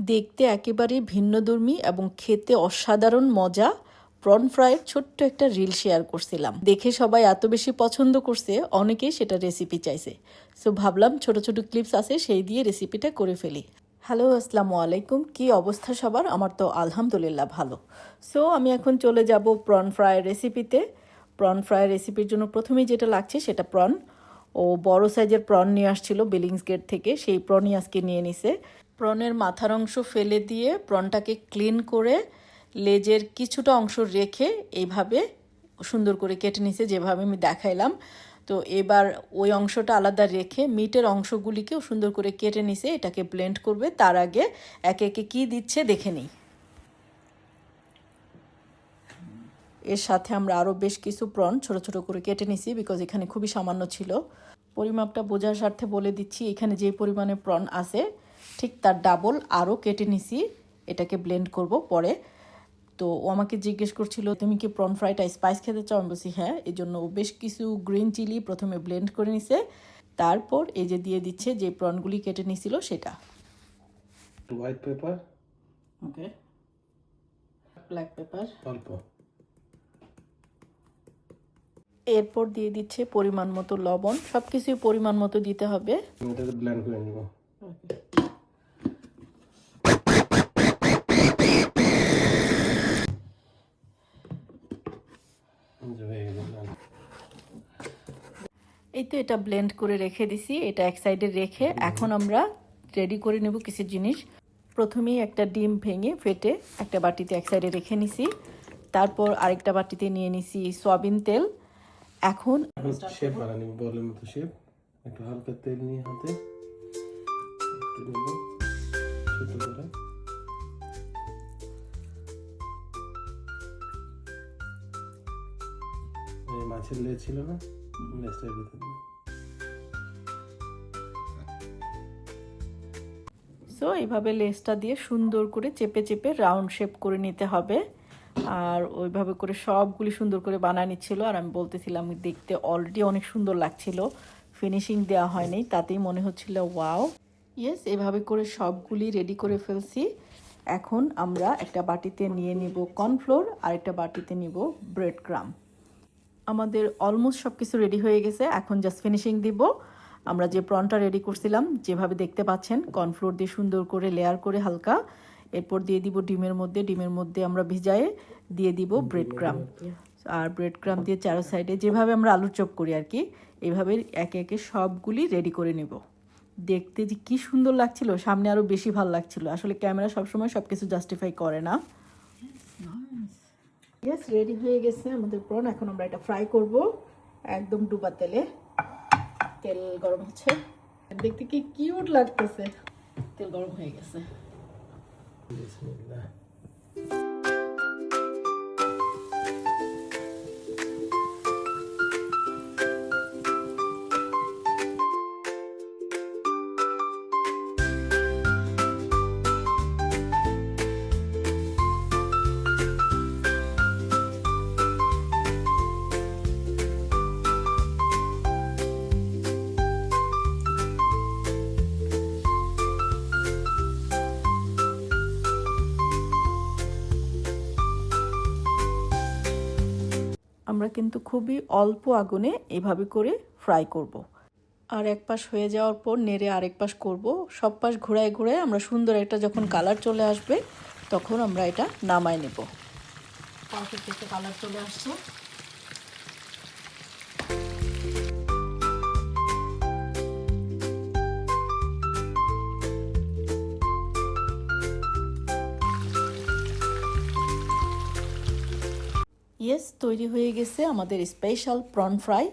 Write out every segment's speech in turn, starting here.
দেখতে একেবারে ভিন্নধর্মী এবং খেতে অসাধারণ মজা, প্রন ফ্রাইয়ের ছোট্ট একটা রিল শেয়ার করছিলাম। দেখে সবাই এত বেশি পছন্দ করছে, অনেকেই সেটা রেসিপি চাইছে। সো ভাবলাম ছোট ছোট ক্লিপস আছে, সেই দিয়ে রেসিপিটা করে ফেলি। হ্যালো আসসালামু আলাইকুম। কি অবস্থা সবার? আমার তো আলহামদুলিল্লাহ ভালো। সো আমি এখন চলে যাব প্রন ফ্রাইয়ের রেসিপিতে প্রন ফ্রাইয়ের রেসিপির জন্য প্রথমেই যেটা লাগছে, সেটা প্রন। ও বড় সাইজের প্রন নিয়ে আসছিল বিলিংস গেট থেকে। সেই প্রনই আজকে নিয়ে নিছে। প্রনের মাথার অংশ ফেলে দিয়ে প্রনটাকে ক্লিন করে লেজের কিছুটা অংশ রেখে এইভাবে সুন্দর করে কেটে নিছে যেভাবে আমি দেখাইলাম। তো এবার ওই অংশটা আলাদা রেখে মিটের অংশগুলিকেও সুন্দর করে কেটে নিছে এটাকে ব্লেন্ড করবে। তার আগে একে একে কী দিচ্ছে দেখে নিই। এর সাথে আমরা আরও বেশ কিছু প্রন ছোট ছোট করে কেটে নিছি বিকজ এখানে খুবই সামান্য ছিল। পরিমাপটা বোঝার স্বার্থে বলে দিচ্ছি, এখানে যে পরিমাণে প্রন আছে ঠিক তার ডাবল আরও কেটে নিছি এটাকে ব্লেন্ড করব পরে। তো ও আমাকে জিজ্ঞেস করছিল তুমি কি প্রন ফ্রাইটা স্পাইস খেতে চাও? আমি বলছি হ্যাঁ। এই জন্য ও বেশ কিছু গ্রিন চিলি প্রথমে ব্লেন্ড করে নিছে। তারপর এই যে দিয়ে দিচ্ছে যে প্রনগুলি কেটে নিছিল সেটা। White paper okay black paper অল্প। এরপর দিয়ে দিচ্ছে পরিমাণ মতো লবণ। সব কিছুই পরিমাণ মতো দিতে হবে। ব্লেন্ড করে নিব। এই যে হয়ে গেল blend। এই তো এটা ব্লেন্ড করে রেখে দিছি, এটা এক সাইডে রেখে এখন আমরা রেডি করে নেব কিছু জিনিস। প্রথমেই একটা ডিম ভেঙে ফেটে একটা বাটিতে এক সাইডে রেখে নিছি, তারপর আরেকটা বাটিতে নিয়ে নিছি সয়াবিন তেল। এখন শেপ বানা নিব, বলের মতো শেপ একটু হালকা তেল নিয়ে হাতে ছোট করে। মাছের লেজ ছিল না লেজটার ভিতরে। সো এইভাবে লেসটা দিয়ে সুন্দর করে চেপে চেপে রাউন্ড শেপ করে নিতে হবে। আর ওইভাবে করে সবগুলি সুন্দর করে বানায় নিচ্ছিল। আর আমি বলতেছিলাম, দেখতে অলরেডি অনেক সুন্দর লাগছিল। ফিনিশিং দেওয়া হয়নি, তাতেই মনে হচ্ছিল ওয়াও ইয়েস এভাবে করে সবগুলি রেডি করে ফেলছি। এখন আমরা একটা বাটিতে নিয়ে নিব কর্নফ্লোর, আর একটা বাটিতে নিব ব্রেড ক্রাম আমাদের অলমোস্ট সব কিছু রেডি হয়ে গেছে। এখন জাস্ট ফিনিশিং দিব। আমরা যে প্রনটা রেডি করছিলাম যেভাবে দেখতে পাচ্ছেন কর্নফ্লোর দিয়ে সুন্দর করে লেয়ার করে হালকা। এরপর দিয়ে দিব ডিমের মধ্যে। ডিমের মধ্যে আমরা ভিজায়ে দিয়ে দিব ব্রেড ক্রাম আর ব্রেড ক্রাম দিয়ে চারো সাইডে যেভাবে আমরা আলুর চপ করি আর কি এভাবে একে একে সবগুলি রেডি করে নেব। দেখতে যে কি সুন্দর লাগছিল সামনে আরও বেশি ভালো লাগছিল। আসলে ক্যামেরা সবসময় সব কিছু জাস্টিফাই করে না। ইয়েস রেডি হয়ে গেছে আমাদের প্রন। এখন আমরা এটা ফ্রাই করব একদম ডুবা তেলে। তেল গরম হচ্ছে। দেখতে কি কিউট লাগতেছে। তেল গরম হয়ে গেছে। আমরা কিন্তু খুবই অল্প আগুনে এভাবে করে ফ্রাই করব। আর এক পাশ হয়ে যাওয়ার পর নেড়ে আরেক পাশ করব। সব পাশ ঘোরায় ঘুরায় আমরা সুন্দর একটা যখন কালার চলে আসবে, তখন আমরা এটা নামায় নেব। পারফেক্ট একটা কালার চলে আসছে। ইয়েস তৈরি হয়ে গেছে আমাদের স্পেশাল প্রন ফ্রাই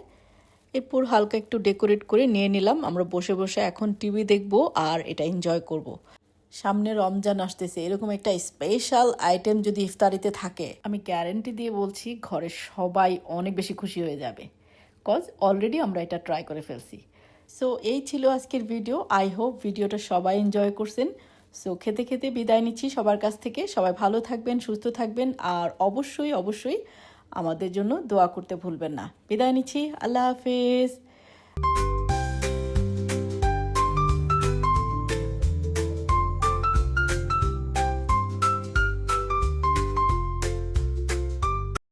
এরপর হালকা একটু ডেকোরেট করে নিয়ে নিলাম। আমরা বসে বসে এখন টিভি দেখব আর এটা এনজয় করব। সামনে রমজান আসতেছে। এরকম একটা স্পেশাল আইটেম যদি ইফতারিতে থাকে, আমি গ্যারেন্টি দিয়ে বলছি ঘরে সবাই অনেক বেশি খুশি হয়ে যাবে। কজ অলরেডি আমরা এটা ট্রাই করে ফেলছি। সো এই ছিল আজকের ভিডিও আই হোপ ভিডিওটা সবাই এনজয় করছেন। সো খেতে খেতে বিদায় নিচ্ছি। সবার কাছ থেকে সবাই ভালো থাকবেন, সুস্থ থাকবেন আর অবশ্যই অবশ্যই আমাদের জন্য দোয়া করতে ভুলবেন না। বিদায় নিচ্ছি। আল্লাহ হাফেজ।